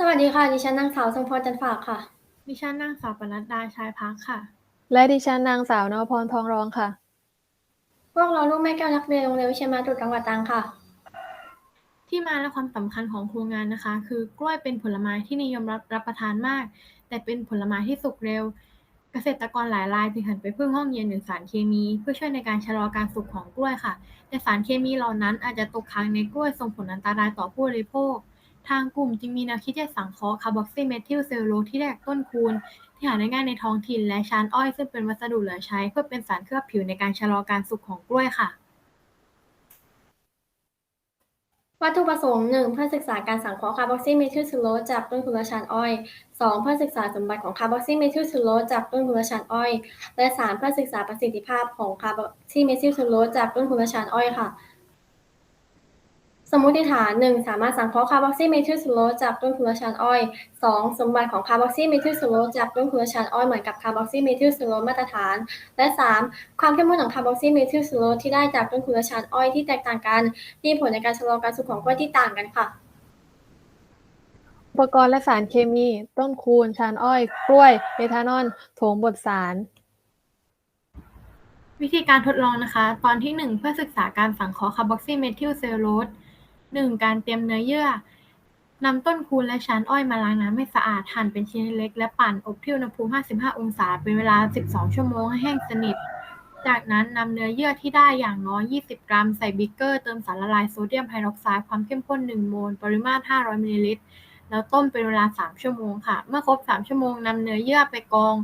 สวัสดีค่ะ ดิฉันนางสาวทรงพรจันฝากค่ะ ดิฉันนางสาวปนัดดาชายพักค่ะ และดิฉันนางสาวนวพรทองรองค่ะ พวกเราลูกแม่แก้วนักเรียนโรงเรียนวิเชียรมาตุจังหวัดตรังค่ะ ที่มาและความสำคัญของครูงานนะคะ คือกล้วยเป็นผลไม้ที่นิยมรับรับประทานมาก แต่เป็นผลไม้ที่สุกเร็ว เกษตรกรหลายรายจึงหันไปพึ่งห้องเย็นหรือสารเคมี เพื่อช่วยในการชะลอการสุกของกล้วยค่ะ แต่สารเคมีเหล่านั้นอาจจะตกค้างในกล้วยส่งผลอันตรายต่อผู้บริโภค ทางกลุ่มจึงมีแนวคิดจะสังเคราะห์คาร์บอกซิเมทิลเซลลูโลสที่แยกต้นคูณ ที่หาได้ง่ายในท้องถิ่นและชานอ้อยซึ่งเป็นวัสดุเหลือใช้เพื่อเป็นสารเคลือบผิวในการชะลอการสุกของกล้วยค่ะ วัตถุประสงค์หนึ่งเพื่อศึกษาการสังเคราะห์คาร์บอกซิเมทิลซูโรสจากต้นทุนชานอ้อยสองเพื่อศึกษาสมบัติของคาร์บอกซิเมทิลซูโรสจากต้นทุนชานอ้อย และสามเพื่อศึกษาประสิทธิภาพของคาร์บอกซิเมทิลซูโรสจากต้นทุนชานอ้อยค่ะ สมมติฐานหนึ่งสามารถสังเคราะห์คาร์บอกซิเมทิลซูโรสจากต้นทุนชานอ้อยสองสมบัติของคาร์บอกซิเมทิลซูโรสจากต้นทุนชานอ้อยเหมือนกับคาร์บอกซิเมทิลซูโรสมาตรฐาน และสามความเข้มข้นของคาร์บอกซิเมทิลซูโรสที่ได้จากต้นทุนชานอ้อยที่แตกต่างกันมีผลในการชะลอการสุกของกล้วยที่ต่างกันค่ะ อุปกรณ์และสารเคมี ต้นคูณชานอ้อย กล้วยเอทานอลโถงบดสารวิธีการทดลองนะคะ ตอนที่ 1 เพื่อศึกษาการสังเคราะห์คาร์บอกซิเมทิลเซลลูโลส 1. การเตรียมเนื้อเยื่อนำต้นคูณและชั้นอ้อยมาล้างน้ำให้สะอาดหั่นเป็นชิ้นเล็กและปั่นอบที่อุณหภูมิ 55 องศา เป็นเวลา 12 ชั่วโมงให้แห้งสนิท จากนั้นนำเนื้อเยื่อที่ได้อย่างน้อย 20 กรัม ใส่บิ๊กเกอร์เติมสารละลายโซเดียมไฮดรอกไซด์ความเข้มข้น 1 โมล ปริมาตร 500 มิลลิลิตร แล้วต้มเป็นเวลา 3 ชั่วโมงค่ะ เมื่อครบ 3 ชั่วโมงนำเนื้อเยื่อไปกอง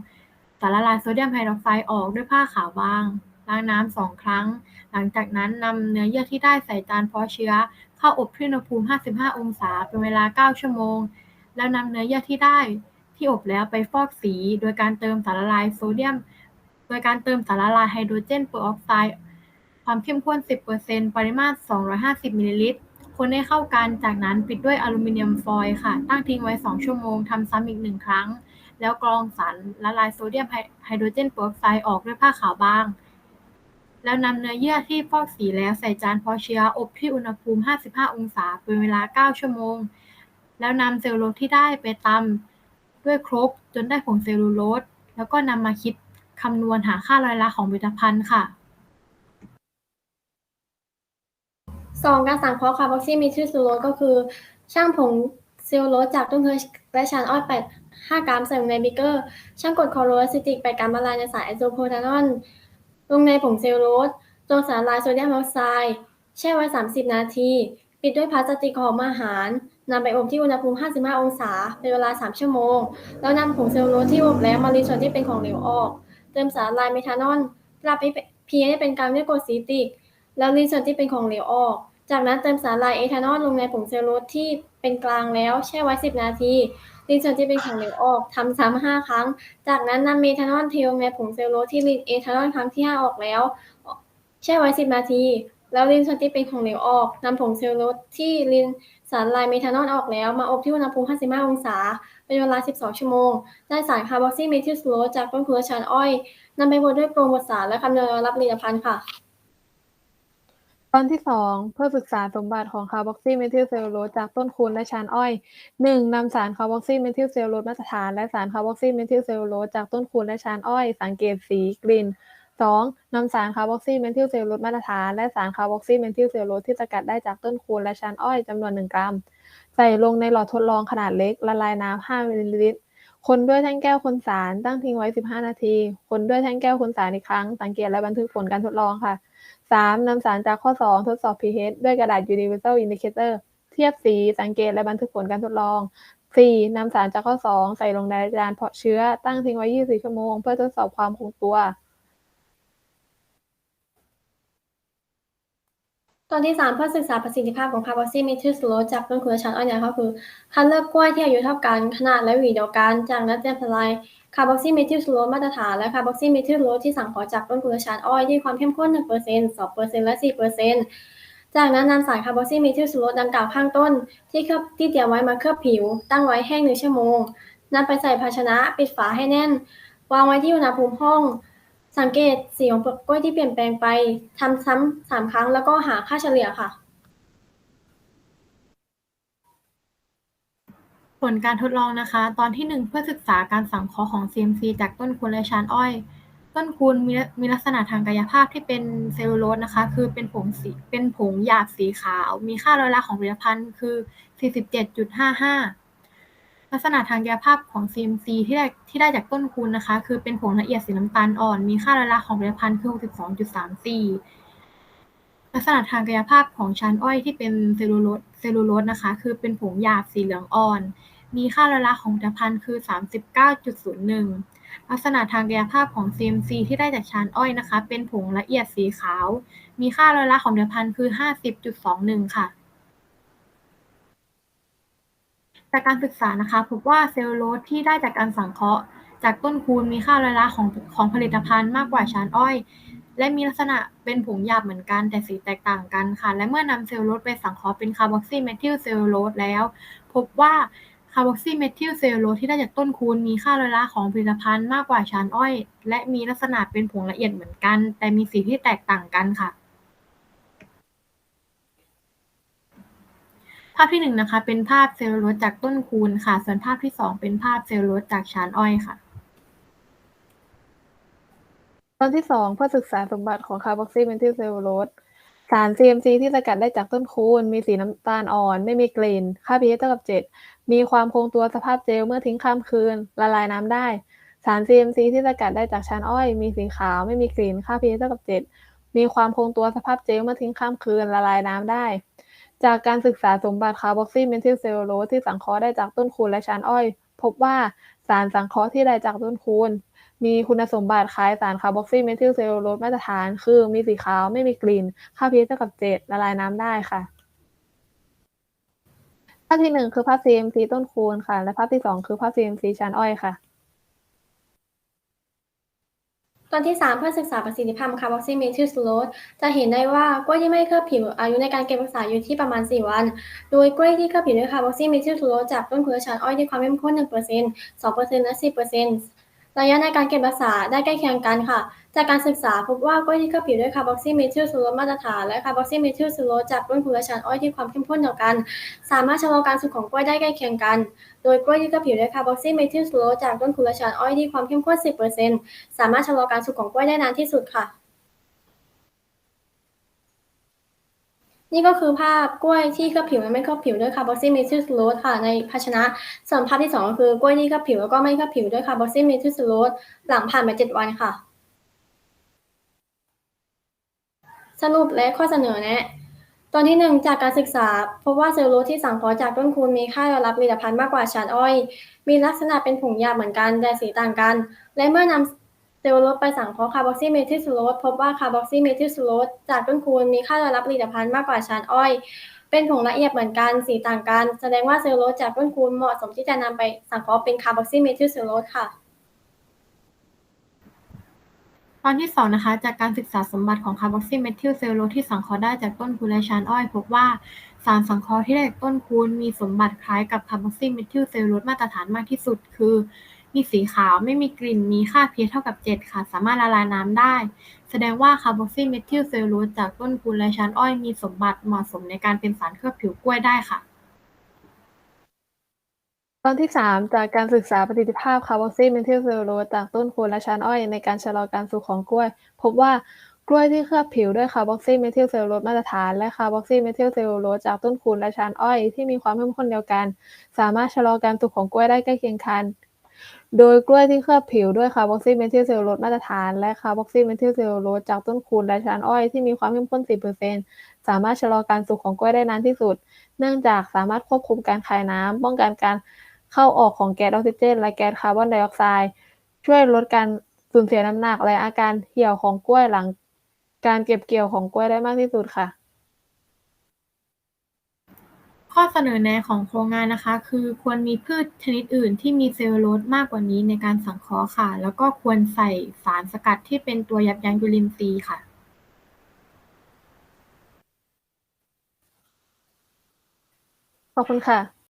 สารละลายโซเดียมไฮดรอกไซด์ออกด้วยผ้าขาวบางล้างน้ำสองครั้ง หลังจากนั้นนำเนื้อเยื่อที่ได้ใส่จานเพาะเชื้อเข้าอบที่อุณหภูมิ 55 องศา เป็นเวลา 9 ชั่วโมง แล้วนำเนื้อเยื่อที่ได้ที่อบแล้วไปฟอกสี โดยการเติมสารละลายโซเดียม โดยการเติมสารละลายไฮโดรเจนเปอร์ออกไซด์ความเข้มข้น 10%ปริมาตร 250 มิลลิลิตร คนให้เข้ากัน จากนั้นปิดด้วยอลูมิเนียมฟอยล์ค่ะ ตั้งทิ้งไว้ 2 ชั่วโมง ทำซ้ำอีกหนึ่งครั้ง แล้วกรองสารละลายโซเดียมไฮโดรเจนเปอร์ออกไซด์ออกด้วยผ้าขาวบาง แล้วนำเนื้อเยื่อที่ฟอกสีแล้วใส่จานพาะเชื้ออบที่อุณหภูมิ 55 องศาเป็นเวลา 9 ชั่วโมง แล้วนำเซลลูโลสที่ได้ไปตำด้วยครกจนได้ผงเซลลูโลสแล้วก็นำมาคิดคำนวณหาค่าลอยละของผลิตภัณฑ์ค่ะสองการสังเคราะห์คาร์บอกซิเมทิลซูโรสก็คือ ช่างผงเซลลูโลสจากต้นทุนและชานอ้อย8 5 กรัมใส่ลงในบิกเกอร์ ช่างกดคลอโรอะซิติก8กรัมละลายในสารไอโซโพทานอล ลงในผงเซลลูโลสจนสารละลายโซเดียมไฮดรอกไซด์แช่ไว้ 30 นาที ปิดด้วยพลาสติกห่อมอาหารนำไปอบที่อุณหภูมิ 55 องศา เป็นเวลา 3 ชั่วโมง แล้วนำผงเซลลูโลสที่อบแล้วมารีดส่วนที่เป็นของเหลวออก เติมสารละลายเมทานอลปรับ pH ให้เป็นกางด้วยกรดซีติก แล้วรีดส่วนที่เป็นของเหลวออก จากนั้นเติมสารลายเอทานอลลงในผงเซลลูโลสที่เป็นกลางแล้วแช่ไว้ 10 นาที รีดส่วนที่เป็นของเหลวออกทำซ้ำ5ครั้ง จากนั้นนำเมทานอลเทลงในผงเซลลูโลสที่รีเอทานอลครั้งที่5ออกแล้ว แช่ไว้10นาที แล้วรีดส่วนที่เป็นของเหลวออกนำผงเซลลูโลสที่รีดสารลายเมทานอลออกแล้ว มาอบที่อุณหภูมิ 55 องศา เป็นเวลา 12 ชั่วโมง ได้สารคาร์บอกซิเมทิลซูโรสจากต้นคูณชานอ้อยนำไปบดด้วยโปรงบดสารและคำนวณรับผลิตภัณฑ์ค่ะ ตอนที่ 2 เพื่อศึกษาสมบัติของคาร์บอกซิเมทิลเซลลูโลสจากต้นคูณและชานอ้อย 1. นำสารคาร์บอกซิเมทิลเซลลูโลสมาตรฐานและสารคาร์บอกซิเมทิลเซลลูโลสจากต้นคูณและชานอ้อย สังเกตสีกลิ่น 2. นำสารคาร์บอกซิเมทิลเซลลูโลสมาตรฐานและสารคาร์บอกซิเมทิลเซลลูโลสที่สกัดได้จากต้นคูณและชานอ้อยจำนวน 1 กรัม ใส่ลงในหลอดทดลองขนาดเล็กละลายน้ำ5มิลลิลิตรคนด้วยแท่งแก้วคนสารตั้งทิ้งไว้ 15 นาที คนด้วยแท่งแก้วคนสารอีกครั้ง สังเกตและบันทึกผลการทดลองค่ะ 3. นำสารจากข้อ 2 ทดสอบ pH ด้วยกระดาษ Universal Indicator เทียบสี สังเกตและบันทึกผลการทดลอง 4. นำสารจากข้อ 2 ใส่ลงในจานเพาะเชื้อ ตั้งทิ้งไว้ 24 ชั่วโมง เพื่อทดสอบความคงตัว ตอนที่ 3 เพื่อศึกษาประสิทธิภาพของคาร์บอกซิเมทิลซูโรสจากต้นคูณชานอ้อยเนี่ยก็คือคัดเลือกกล้วยที่อายุเท่ากันขนาดและหวีเดียวกัน จากนั้นเตรียมสลาย คาร์บอกซิเมทิลซูโรมาตรฐานและคาร์บอกซิเมทิลซูโรที่สั่งเคราะห์จากต้นคูณชานอ้อยที่ความเข้มข้น 1% 2%และ 4%จากนั้นนำสารคาร์บอกซิเมทิลซูโรดังกล่าวข้างต้น ที่เคลือบที่เตรียมไว้มาเคลือบผิว ตั้งไว้แห้ง1ชั่วโมงนำไปใส่ภาชนะปิดฝาให้แน่น วางไว้ที่อุณหภูมิห้อง สังเกตสีของเปลือกกล้วยที่เปลี่ยนแปลงไปทำซ้ำสามครั้งแล้วก็หาค่าเฉลี่ยค่ะ ผลการทดลองนะคะ ตอนที่ 1 เพื่อศึกษาการสังเคราะห์ของ CMC จากต้นคูณและชานอ้อย ต้นคูณมีมีลักษณะทางกายภาพที่เป็นเซลลูโลสนะคะ คือเป็นผงสีเป็นผงหยาบสีขาว มีค่าร้อยละของผลิตภัณฑ์คือ 47.55 ลักษณะทางกายภาพของ CMC ที่ได้ที่ได้จากต้นคูณนะคะ คือเป็นผงละเอียดสีน้ำตาลอ่อน มีค่าร้อยละของผลิตภัณฑ์คือ 62.34ลักษณะทางกายภาพของชานอ้อยที่เป็นเซลลูโลสเซลลูโลสนะคะ คือเป็นผงหยาบสีเหลืองอ่อน มีค่าร้อยละของผลิตภัณฑ์คือ 39.01 ลักษณะทางกายภาพของ CMC ที่ได้จากชานอ้อยนะคะ เป็นผงละเอียดสีขาว มีค่าร้อยละของผลิตภัณฑ์คือ 50.21 ค่ะ จากการศึกษานะคะ พบว่าเซลลูโลสที่ได้จากการสังเคราะห์ จากต้นคูณมีค่าร้อยละของของผลิตภัณฑ์มากกว่าชานอ้อยและมีลักษณะเป็นผงหยาบเหมือนกันแต่สีแตกต่างกันค่ะ และเมื่อนำเซลลูโลสไปสังเคราะห์เป็นคาร์บอกซีเมทิลเซลลูโลสแล้ว พบว่า คาร์บอกซีเมทิลเซลลูโลสที่ได้จากต้นคูณมีค่าร้อยละของผลิตภัณฑ์มากกว่าชานอ้อย และมีลักษณะเป็นผงละเอียดเหมือนกัน แต่มีสีที่แตกต่างกันค่ะ ภาพที่หนึ่งนะคะเป็นภาพเซลลูโลสจากต้นคูณค่ะ ส่วนภาพที่สองเป็นภาพเซลลูโลสจากชานอ้อยค่ะตอนที่สองเพื่อศึกษาสมบัติของคาร์บอกซีเมทิลเซลลูโลส สาร CMC ที่สกัดได้จากต้นคูณ มีสีน้ำตาลอ่อน ไม่มีกลิ่น ค่า pH เท่ากับ 7 มีความคงตัวสภาพเจลเมื่อทิ้งข้ามคืน ละลายน้ำได้ สาร CMC ที่สกัดได้จากชานอ้อย มีสีขาว ไม่มีกลิ่น ค่า pH เท่ากับ 7 มีความคงตัวสภาพเจลเมื่อทิ้งข้ามคืน ละลายน้ำได้ จากการศึกษาสมบัติคาร์บอกซีเมนทิลเซลลูโลสที่สังเคราะห์ได้จากต้นคูณและชานอ้อย พบว่าสารสังเคราะห์ที่ได้จากต้นคูณ มีคุณสมบัติคล้ายสารคาร์บอกซีเมทิลเซลลูโลสมาตรฐาน คือมีสีขาวไม่มีกลิ่น ค่า pH เท่ากับ7ละลายน้ำได้ค่ะ ภาพที่หนึ่งคือภาพ CMC ต้นคูณค่ะ และภาพที่สองคือภาพ CMC ชานอ้อยค่ะ ตอนที่3เพื่อศึกษาประสิทธิภาพคาร์บอกซิเมทิลเซลลูโรสจะเห็นได้ว่ากล้วยที่ไม่เคลือบผิวอายุในการเก็บรักษาอยู่ที่ประมาณ 4 วัน โดยกล้วยที่เคลือบผิวด้วยคาร์บอกซิเมทิลเซลลูโรสจากต้นคูณและชานอ้อยที่ความเข้มข้น1% 2%และ10% ระยะในการเก็บรักษาได้ใกล้เคียงกันค่ะ จากการศึกษาพบว่ากล้วยที่เคลือบผิวด้วยคาร์บอกซิเมทิลซูโรสมาตรฐานและคาร์บอกซิเมทิลซูโรสจากต้นคูณแลชานอ้อยที่ความเข้มข้นเดียวกัน สามารถชะลอการสุกของกล้วยได้ใกล้เคียงกัน โดยกล้วยที่เคลือบผิวด้วยคาร์บอกซิเมทิลซูโรสจากต้นคูณแลชานอ้อยที่ความเข้มข้น 10%สามารถชะลอการสุกของกล้วยได้นานที่สุดค่ะ นี่ก็คือภาพกล้วยที่เคลือบผิวและไม่เคลือบผิวด้วยคาร์บอซิเมทิลซูโรสค่ะ ในภาชนะ ส่วนภาพที่สองก็คือกล้วยที่เคลือบผิวแล้วก็ไม่เคลือบผิวด้วยคาร์บอซิเมทิลซูโรสหลังผ่านไปเจ็ดวันค่ะ สรุปและข้อเสนอแนะตอนที่หนึ่งจากการศึกษา พบว่าเซลลูโลสที่สังเคราะห์จากต้นคูณมีค่ายอรับผลิตภัณฑ์มากกว่าชานอ้อย มีลักษณะเป็นผงหยาบเหมือนกันแต่สีต่างกัน และเมื่อนำ เซลลูโลสไปสังเคราะห์คาร์บอกซิเมทิลซูโรสพบว่าคาร์บอกซิเมทิลซูโรสจากต้นคูณมีค่ายอมรับผลิตภัณฑ์มากกว่าชานอ้อย เป็นผงละเอียดเหมือนกันสีต่างกัน แสดงว่าเซลลูโลสจากต้นคูณเหมาะสมที่จะนำไปสังเคราะห์เป็นคาร์บอกซิเมทิลซูโรสค่ะ ตอนที่สองนะคะจากการศึกษาสมบัติของคาร์บอกซิเมทิลเซลลูโลสที่สังเคราะห์ได้จากต้นคูณและชานอ้อย พบว่าสารสังเคราะห์ที่ได้จากต้นคูณมีสมบัติคล้ายกับคาร์บอกซิเมทิลเซลลูโลสมาตรฐานมากที่สุด คือ มีสีขาว ไม่มีกลิ่น มีค่า pH เท่ากับ 7 ค่ะ สามารถละลายน้ำได้ แสดงว่าคาร์บอซิเมทิลเซลลูโลสจากต้นคูณและชานอ้อยมีสมบัติเหมาะสมในการเป็นสารเคลือบผิวกล้วยได้ค่ะ ตอนที่สามจากการศึกษาประสิทธิภาพคาร์บอซีเมทิลเซลลูโลสจากต้นคูณและชานอ้อยในการชะลอการสุกของกล้วย พบว่ากล้วยที่เคลือบผิวด้วยคาร์บอกซีเมทิลเซลลูโลสมาตรฐานและคาร์บอกซีเมทิลเซลลูโลสจากต้นคูณและชานอ้อยที่มีความเข้มข้นเดียวกัน สามารถชะลอการสุกของกล้วยได้ใกล้เคียงกัน โดยกล้วยที่เคลือบผิวด้วยคาร์บอกซีเมทิลเซลลูโลสมาตรฐาน และคาร์บอกซีเมทิลเซลลูโลสจากต้นคูณและชานอ้อยที่มีความเข้มข้น 10%สามารถชะลอการสุกของกล้วยได้นานที่สุด เนื่องจากสามารถควบคุมการคายน้ำป้องกันการเข้าออกของแก๊สออกซิเจน และแก๊สคาร์บอนไดออกไซด์ช่วยลดการสูญเสียน้ำหนักและอาการเหี่ยวของกล้วยหลัง การเก็บเกี่ยวของกล้วยได้มากที่สุดค่ะ ข้อเสนอแนะของโครงงานนะคะ คือควรมีพืชชนิดอื่นที่มีเซลลูโลสมากกว่านี้ในการสังเคราะห์ค่ะ แล้วก็ควรใส่สารสกัดที่เป็นตัวยับยั้งจุลินทรีย์ค่ะ ขอบคุณค่ะ